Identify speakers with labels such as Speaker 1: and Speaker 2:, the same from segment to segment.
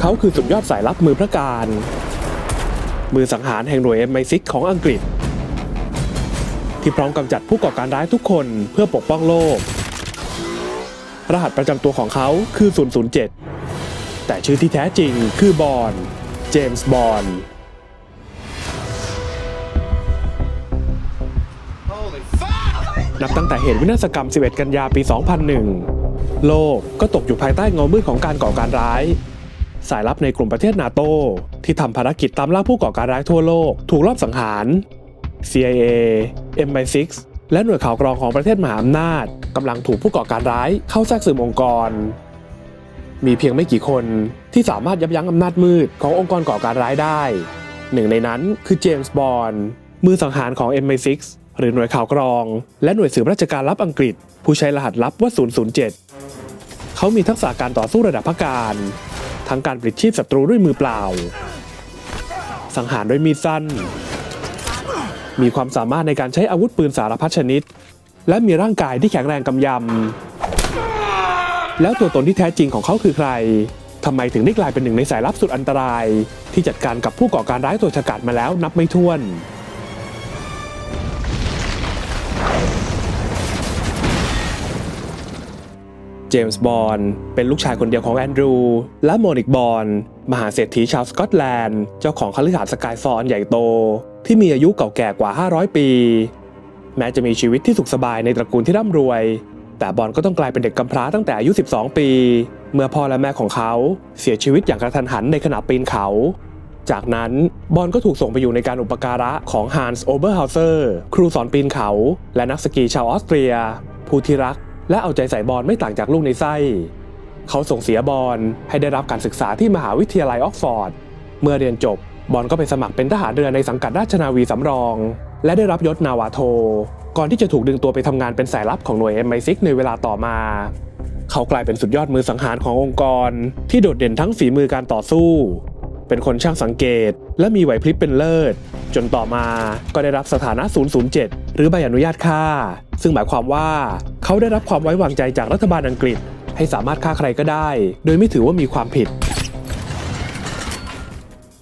Speaker 1: เขาคือสุดยอดสายลับมือพระการ มือสังหารแห่งหน่วย MI6 ของอังกฤษ ที่พร้อมกำจัดผู้ก่อการร้ายทุกคนเพื่อปกป้องโลก รหัสประจำตัวของเขาคือ 007 แต่ชื่อที่แท้จริงคือบอนเจมส์บอน นับตั้งแต่เหตุวินาศกรรม 11 กันยาปี 2001 โลกก็ตกอยู่ภายใต้เงามืดของการก่อการร้าย สายลับในกลุ่มประเทศนาโต ที่ทำภารกิจตามล่าผู้ก่อการร้ายทั่วโลก ถูกลอบสังหาร CIA MI6 และหน่วยข่าวกรองของประเทศมหาอำนาจกำลังถูกผู้ก่อการร้ายเข้าแทรกซึมองค์กร มีเพียงไม่กี่คนที่สามารถยับยั้งอำนาจมืดขององค์กรก่อการร้ายได้ หนึ่งในนั้นคือเจมส์บอนด์มือสังหารของ MI6 หรือหน่วยข่าวกรอง และหน่วยสืบราชการลับอังกฤษ ผู้ใช้รหัสลับว่า 007 เขามีทักษะการต่อสู้ระดับพักการ ทั้งการปลิดชีพศัตรูด้วยมือเปล่า สังหารด้วยมีดสั้น มีความสามารถในการใช้อาวุธปืนสารพัดชนิด และมีร่างกายที่แข็งแรงกำยำ แล้วตัวตนที่แท้จริงของเขาคือใครทำไมถึงได้กลายเป็นหนึ่งในสายลับสุดอันตราย ที่จัดการกับผู้ก่อการร้ายตัวฉกาจมาแล้วนับไม่ถ้วน เจมส์บอนด์เป็นลูกชายคนเดียวของแอนดรู และโมนิกบอนด์มหาเศรษฐีชาวสกอตแลนด์ เจ้าของคฤหาสน์สกายฟอนใหญ่โต ที่มีอายุเก่าแก่กว่า 500 ปี แม้จะมีชีวิตที่สุขสบายในตระกูลที่ร่ำรวย แต่บอนก็ต้องกลายเป็นเด็กกำพร้าตั้งแต่อายุ 12 ปี เมื่อพ่อและแม่ของเขาเสียชีวิตอย่างกระทันหันในขณะปีนเขา จากนั้นบอนก็ถูกส่งไปอยู่ในการอุปการะของฮันส์โอเบอร์เฮาเซอร์ครูสอนปีนเขา และนักสกีชาวออสเตรียผู้ที่รัก และเอาใจใส่บอลไม่ต่างจากลูกในไส้ เขาส่งเสียบอลให้ได้รับการศึกษาที่มหาวิทยาลัยออกฟอร์ด เมื่อเรียนจบบอลก็ไปสมัครเป็นทหารเรือในสังกัดราชนาวีสำรอง และได้รับยศนาวาโท ก่อนที่จะถูกดึงตัวไปทำงานเป็นสายลับของหน่วย MI6 ในเวลาต่อมา เขากลายเป็นสุดยอดมือสังหารขององค์กร ที่โดดเด่นทั้งฝีมือการต่อสู้ เป็นคนช่างสังเกต และมีไหวพริบเป็นเลิศ จนต่อมาก็ได้รับสถานะ 007 หรือใบอนุญาตฆ่า ซึ่งหมายความว่าเขาได้รับความไว้วางใจจากรัฐบาลอังกฤษ ให้สามารถฆ่าใครก็ได้ โดยไม่ถือว่ามีความผิด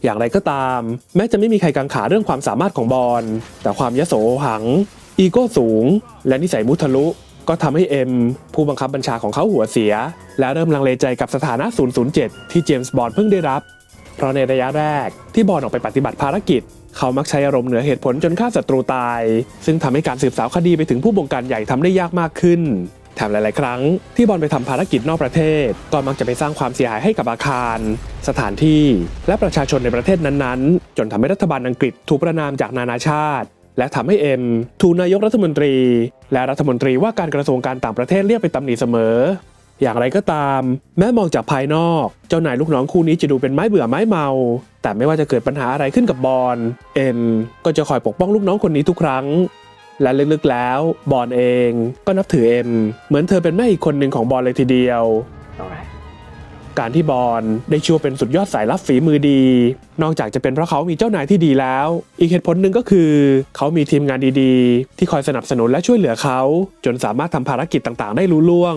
Speaker 1: อย่างไรก็ตาม แม้จะไม่มีใครกังขาเรื่องความสามารถของบอลแต่ความยโสหัง อีโก้สูง และนิสัยมุทะลุก็ทำให้เอ็มผู้บังคับบัญชาของเขาหัวเสีย และเริ่มลังเลใจกับสถานะ 007 ที่เจมส์บอนด์เพิ่งได้รับ เพราะในระยะแรกที่บอลออกไปปฏิบัติภารกิจ เขามักใช้อารมณ์เหนือเหตุผลจนฆ่าศัตรูตาย ซึ่งทำให้การสืบสาวคดีไปถึงผู้บงการใหญ่ทำได้ยากมากขึ้นแถมหลาย ๆ ครั้งที่บอลไปทำภารกิจนอกประเทศ ก็มักจะไปสร้างความเสียหายให้กับอาคาร สถานที่และประชาชนในประเทศนั้น ๆ จนทำให้รัฐบาลอังกฤษถูกประนามจากนานาชาติ และทำให้เอ็มถูกนายกรัฐมนตรี และรัฐมนตรีว่าการกระทรวงการต่างประเทศเรียกไปตำหนิเสมอ อย่างไรก็ตาม แม้มองจากภายนอก เจ้านายลูกน้องคู่นี้จะดูเป็นไม้เบื่อไม้เมา แต่ไม่ว่าจะเกิดปัญหาอะไรขึ้นกับบอลเอ็มก็จะคอยปกป้องลูกน้องคนนี้ทุกครั้ง และลึกๆแล้ว บอลเองก็นับถือเอ็มเหมือนเธอเป็นแม่อีกคนหนึ่งของบอลเลยทีเดียว การที่บอลได้ชื่อว่าเป็นสุดยอดสายลับฝีมือดี นอกจากจะเป็นเพราะเขามีเจ้านายที่ดีแล้ว อีกเหตุผลหนึ่งก็คือ เขามีทีมงานดีๆ ที่คอยสนับสนุนและช่วยเหลือเขา จนสามารถทำภารกิจต่างๆ ได้รู้ล่วง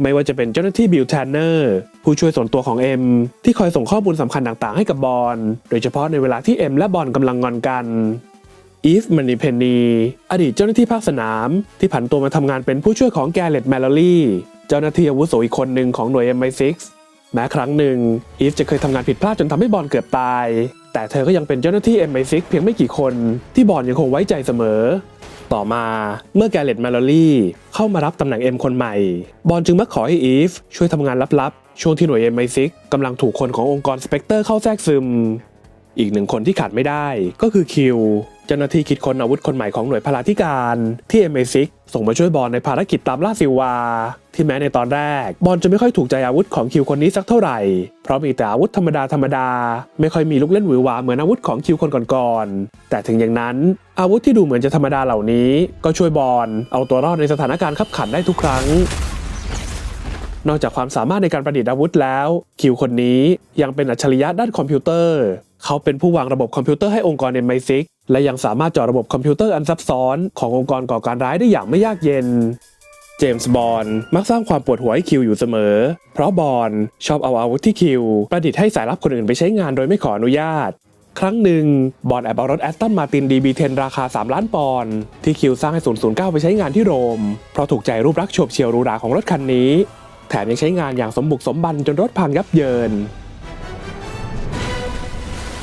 Speaker 1: ไม่ว่าจะเป็นเจ้าหน้าที่บิลแทนเนอร์ผู้ช่วยส่วนตัวของเอ็มที่คอยส่งข้อมูลสำคัญต่างๆให้กับบอลโดยเฉพาะในเวลาที่เอ็มและบอลกำลังงอนกันอีฟมันนีเพนนีอดีตเจ้าหน้าที่ภาคสนาม ที่ผันตัวมาทำงานเป็นผู้ช่วยของแกเลตแมลลลี่เจ้าหน้าที่อาวุโสอีกคนหนึ่งของหน่วย MI6 แม้ครั้งหนึ่งอีฟจะเคยทำงานผิดพลาดจนทำให้บอลเกือบตาย แต่เธอก็ยังเป็นเจ้าหน้าที่ MI6 เพียงไม่กี่คนที่บอลยังคงไว้ใจเสมอ ต่อมา เมื่อแกเลตแมลลี่เข้ามารับตำแหน่งเอ็มคนใหม่ บอลจึงมาขอให้อีฟช่วยทำงานลับๆ ช่วงที่หน่วย MI6 กำลังถูกคนขององค์กรสเปกเตอร์เข้าแทรกซึม อีกหนึ่งคนที่ขาดไม่ได้ก็คือคิว เจ้าหน้าที่คิดค้นอาวุธคนใหม่ของหน่วยพลาธิการที่ MI6 ส่งมาช่วยบอลในภารกิจตามล่าซิลวา ที่แม้ในตอนแรก บอลจะไม่ค่อยถูกใจอาวุธของคิวคนนี้สักเท่าไหร่ เพราะมีแต่อาวุธธรรมดาธรรมดา ไม่ค่อยมีลูกเล่นหวือหวาเหมือนอาวุธของคิวคนก่อนๆแต่ถึงอย่างนั้น อาวุธที่ดูเหมือนจะธรรมดาเหล่านี้ ก็ช่วยบอลเอาตัวรอดในสถานการณ์ขับขันได้ทุกครั้งนอกจากความสามารถในการประดิษฐ์อาวุธแล้ว คิวคนนี้ยังเป็นอัจฉริยะด้านคอมพิวเตอร์ เขาเป็นผู้วางระบบคอมพิวเตอร์ให้องค์กร MI6 และยังสามารถเจาะระบบคอมพิวเตอร์อันซับซ้อนขององค์กรก่อการร้ายได้อย่างไม่ยากเย็น เจมส์บอนด์มักสร้างความปวดหัวให้คิวอยู่เสมอ เพราะบอนด์ชอบเอาอาวุธที่คิว ประดิษฐ์ให้สายลับคนอื่นไปใช้งานโดยไม่ขออนุญาต ครั้งหนึ่งบอนด์แอบเอารถแอสตันมาติน DB10 ราคา 3 ล้านปอนด์ที่คิวสร้างให้009 ไปใช้งานที่โรม เพราะถูกใจรูปลักษณ์โฉบเฉี่ยวหรูหราของรถคันนี้ แถมยังใช้งานอย่างสมบุกสมบันจนรถพังยับเยิน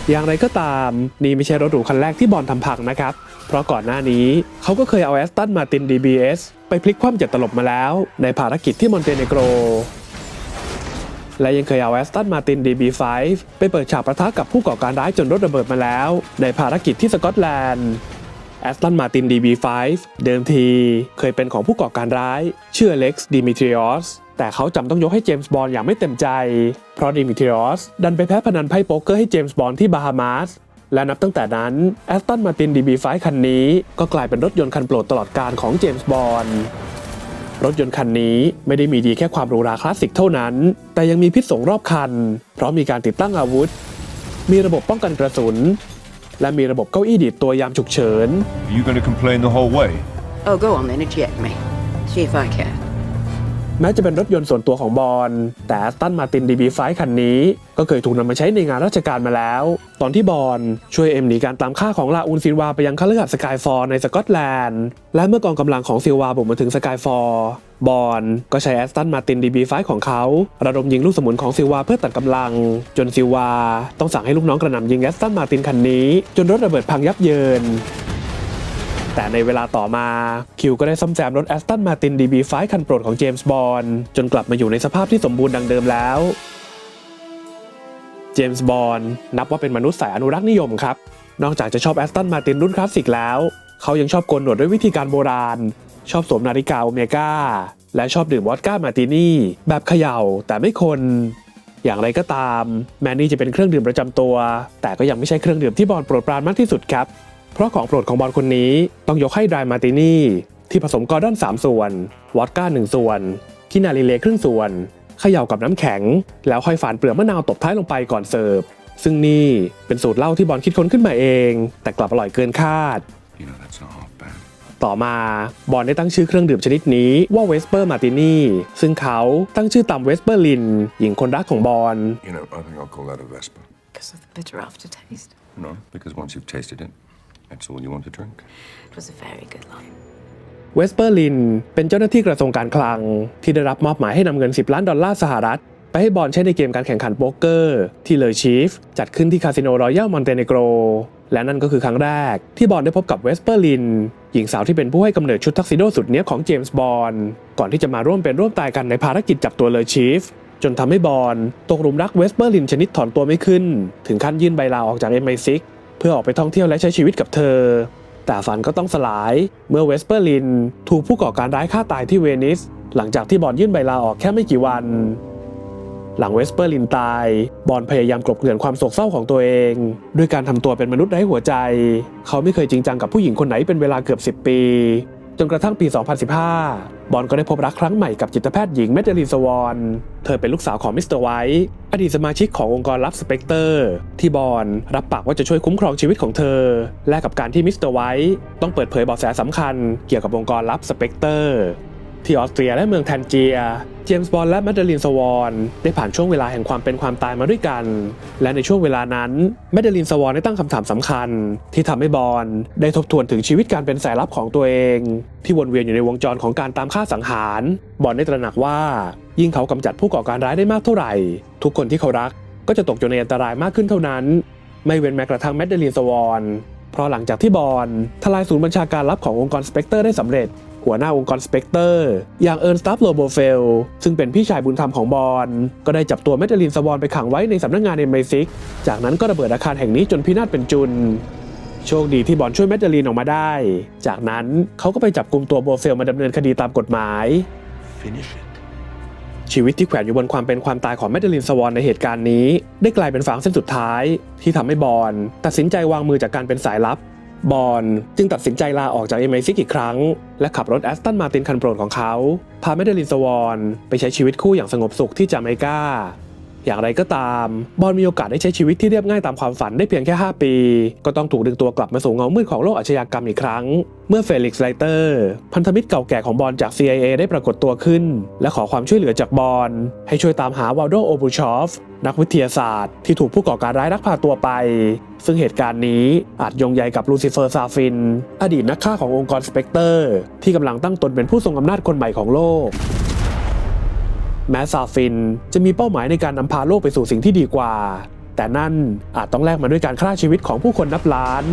Speaker 1: อย่างไรก็ตาม นี่ไม่ใช่รถหรูคันแรกที่บอลทำพังนะครับ เพราะก่อนหน้านี้เขาก็เคยเอาแอสตันมาติน DBS ไปพลิกคว่ำจ็ดตลบมาแล้ว ในภารกิจที่มอนเตเนโกร และยังเคยเอาแอสตันมาติน DB5 ไปเปิดฉากประทะกับผู้ก่อการร้ายจนรถระเบิดมาแล้ว ในภารกิจที่สกอตแลนด์แอสตันมาติน DB5 เดิมทีเคยเป็นของผู้ก่อการร้าย ชื่อเล็กซ์ดิมิทริออส แต่เขาจำต้องยกให้เจมส์บอลอย่างไม่เต็มใจ เพราะดิมิทริออสดันไปแพ้พนันไพ่โป๊กเกอร์ให้เจมส์บอลที่บาฮามาสและนับตั้งแต่นั้นแอสตันมาติน DB5 คันนี้ ก็กลายเป็นรถยนต์คันโปรดตลอดกาลของเจมส์บอลรถยนต์คันนี้ไม่ได้มีดีแค่ความหรูหราคลาสสิกเท่านั้น แต่ยังมีพิษสงรอบคัน เพราะมีการติดตั้งอาวุธ มีระบบป้องกันกระสุน และมีระบบเก้าอี้ดีดตัวยามฉุกเฉิน
Speaker 2: Are you going to complain the whole way?
Speaker 3: Oh, go on then, eject me. See if I care.
Speaker 1: แม้จะเป็นรถยนต์ส่วนตัวของบอลแต่แอสตันมาติน DB5 คันนี้ ก็เคยถูกนำมาใช้ในงานราชการมาแล้ว ตอนที่บอลช่วยเอ็มหนีการตามฆ่าของลาอูนซิลวาไปยังคาเลือดสกายฟอร์ในสกอตแลนด์ และเมื่อกองกำลังของซิลวาบุกมาถึงสกายฟอร์บอลก็ใช้แอสตันมาติน DB5 ของเขา ระดมยิงลูกสมุนของซิลวาเพื่อตัดกำลัง จนซิลวา ต้องสั่งให้ลูกน้องกระหน่ำยิงแอสตันมาตินคันนี้ จนรถระเบิดพังยับเยิน แต่ในเวลาต่อมา คิวก็ได้ซ่อมแซมรถแอสตันมาติน DB5 คันโปรดของเจมส์บอลจนกลับมาอยู่ในสภาพที่สมบูรณ์ดังเดิมแล้วเจมส์บอลนับว่าเป็นมนุษย์สายอนุรักษ์นิยมครับ นอกจากจะชอบแอสตันมาตินรุ่นคลาสสิกแล้ว เขายังชอบโกนหนวดด้วยวิธีการโบราณ ชอบสวมนาฬิกาโอเมก้า และชอบดื่มวอดก้ามาตินี่ แบบเขย่าแต่ไม่คน อย่างไรก็ตาม แมนนี่จะเป็นเครื่องดื่มประจำตัว แต่ก็ยังไม่ใช่เครื่องดื่มที่บอลโปรดปรานมากที่สุดครับ เพราะของโปรดของบอลคนนี้ต้องยกให้ไดรมาตินี่ที่ผสมกอร์ดอน 3 ส่วน วอดก้า 1 ส่วนคินาลิเลครึ่งส่วนเขย่ากับน้ำแข็ง แล้วค่อยฝานเปลือกมะนาวตบท้ายลงไปก่อนเสิร์ฟ ซึ่งนี่เป็นสูตรเหล้าที่บอลคิดค้นขึ้นมาเอง แต่กลับอร่อยเกินคาด
Speaker 2: You know, that's not half bad.
Speaker 1: ต่อมาบอลได้ตั้งชื่อเครื่องดื่มชนิดนี้ว่าเวสเปอร์มาตินี่ซึ่งเขาตั้งชื่อตามเวสเปอร์ลิน หญิงคนรักของบอล
Speaker 2: You know, I think I'll call that a Vespa.
Speaker 3: Because of the bitter aftertaste.
Speaker 2: No, because once you've tasted it, that's all you want to drink.
Speaker 3: It was a very good line.
Speaker 1: เวสเปอร์ลินเป็นเจ้าหน้าที่กระทรวงการคลัง ที่ได้รับมอบหมายให้นำเงิน 10 ล้านดอลลาร์สหรัฐ ไปให้บอลใช้ในเกมการแข่งขันโป๊กเกอร์ ที่เลอชีฟ จัดขึ้นที่คาสิโนรอยัลมอนเตเนโกรและนั่นก็คือครั้งแรก ที่บอลได้พบกับเวสเปอร์ลิน หญิงสาวที่เป็นผู้ให้กำเนิดชุดทักซิโดสุดเนี้ยบของเจมส์บอลก่อนที่จะมาร่วมเป็นร่วมตายกันในภารกิจจับตัวเลอชีฟจนทำให้บอลตกหลุมรักเวสเปอร์ลินชนิดถอนตัวไม่ขึ้น ถึงขั้นยื่นใบลาออกจาก MI6 เพื่อออกไปท่องเที่ยวและใช้ชีวิตกับเธอ แต่ฝันก็ต้องสลายเมื่อเวสเปอร์ลิน ถูกผู้ก่อการร้ายฆ่าตายที่เวนิส หลังจากที่บอลยื่นใบลาออกแค่ไม่กี่วัน หลังเวสเปอร์ลินตาย บอลพยายามกลบเกลื่อนความโศกเศร้าของตัวเอง ด้วยการทำตัวเป็นมนุษย์ไร้หัวใจ เขาไม่เคยจริงจังกับผู้หญิงคนไหนเป็นเวลาเกือบ 10 ปี จนกระทั่งปี 2015 บอลก็ได้พบรักครั้งใหม่กับจิตแพทย์หญิงแมดเดลินสวอน เธอเป็นลูกสาวของมิสเตอร์ไวท์อดีตสมาชิกขององค์กรลับสเปกเตอร์ ที่บอลรับปากว่าจะช่วยคุ้มครองชีวิตของเธอ และกับการที่มิสเตอร์ไวท์ต้องเปิดเผยเบาะแสสำคัญเกี่ยวกับองค์กรลับสเปกเตอร์ ที่ออสเตรียและเมืองแทนเจีย เจมส์บอลและแมดเดลินสวอนได้ผ่านช่วงเวลาแห่งความเป็นความตายมาด้วยกัน และในช่วงเวลานั้นแมดเดลินสวอนได้ตั้งคำถามสำคัญ ที่ทำให้บอลได้ทบทวนถึงชีวิตการเป็นสายลับของตัวเอง ที่วนเวียนอยู่ในวงจรของการตามฆ่าสังหาร บอลได้ตระหนักว่า ยิ่งเขากำจัดผู้ก่อการร้ายได้มากเท่าไหร่ ทุกคนที่เขารักก็จะตกอยู่ในอันตรายมากขึ้นเท่านั้น ไม่เว้นแม้กระทั่งแมดเดลินสวอนเพราะหลังจากที่บอลทลายศูนย์บัญชาการลับขององค์กรสเปกเตอร์ได้สำเร็จ หัวหน้าองค์กรสเปกเตอร์ อย่างเอิร์นสตัฟโลโบเฟล ซึ่งเป็นพี่ชายบุญธรรมของบอลก็ได้จับตัวแมดเดลินสวอนไปขังไว้ในสำนักงานเอ็มไซิกจากนั้นก็ระเบิดอาคารแห่งนี้จนพินาศเป็นจุน โชคดีที่บอลช่วยแมดเดลินออกมาได้ จากนั้นเขาก็ไปจับกลุ่มตัวโบเฟลมาดำเนินคดีตามกฎหมาย
Speaker 2: Finish it.
Speaker 1: ชีวิตที่แขวนอยู่บนความเป็นความตายของแมดเดลินสวอนในเหตุการณ์นี้ ได้กลายเป็นฟางเส้นสุดท้าย ที่ทำให้บอลตัดสินใจวางมือจากการเป็นสายลับ บอลจึงตัดสินใจลาออกจากเอเมซิกอีกครั้ง และขับรถแอสตันมาตินคันโปรดของเขา พาแมเดลินสวอนไปใช้ชีวิตคู่อย่างสงบสุขที่จาเมกา อย่างไรก็ตาม บอลมีโอกาสได้ใช้ชีวิตที่เรียบง่ายตามความฝันได้เพียงแค่ 5 ปี ก็ต้องถูกดึงตัวกลับมาสู่เงามืดของโลกอาชญากรรมอีกครั้ง เมื่อเฟลิกซ์ไลเตอร์พันธมิตรเก่าแก่ของบอลจาก CIA ได้ปรากฏตัวขึ้น และขอความช่วยเหลือจากบอลให้ช่วยตามหาวาลโดโอบูชอฟนักวิทยาศาสตร์ที่ถูกผู้ก่อการร้ายลักพาตัวไป ซึ่งเหตุการณ์นี้อาจยงใยกับลูซิเฟอร์ซาฟิน อดีตนักฆ่าขององค์กรสเปกเตอร์ ที่กำลังตั้งตนเป็นผู้ทรงอำนาจคนใหม่ของโลก แม้ซาฟินจะมีเป้าหมายในการนำพาโลกไปสู่สิ่งที่ดีกว่า แต่นั่นอาจต้องแลกมาด้วยการฆ่าชีวิตของผู้คนนับล้าน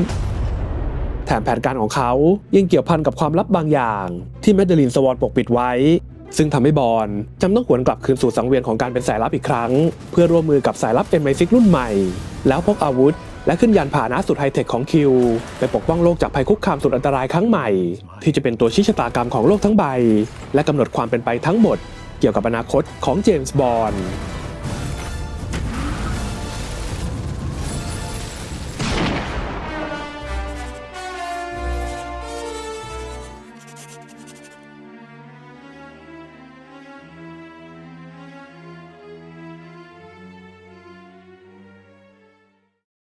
Speaker 1: แถมแผนการของเขายังเกี่ยวพันกับความลับบางอย่าง ที่แมดเดลินสวอนปกปิดไว้ ซึ่งทำให้บอลจำต้องหวนกลับคืนสู่สังเวียนของการเป็นสายลับอีกครั้ง เพื่อร่วมมือกับสายลับ MI6 รุ่นใหม่ แล้วพกอาวุธและขึ้นยานพาหนะสุดไฮเทคของคิว ไปปกป้องโลกจากภัยคุกคามสุดอันตรายครั้งใหม่ ที่จะเป็นตัวชี้ชะตากรรมของโลกทั้งใบ และกำหนดความเป็นไปทั้งหมด เกี่ยวกับอนาคตของเจมส์บอนด์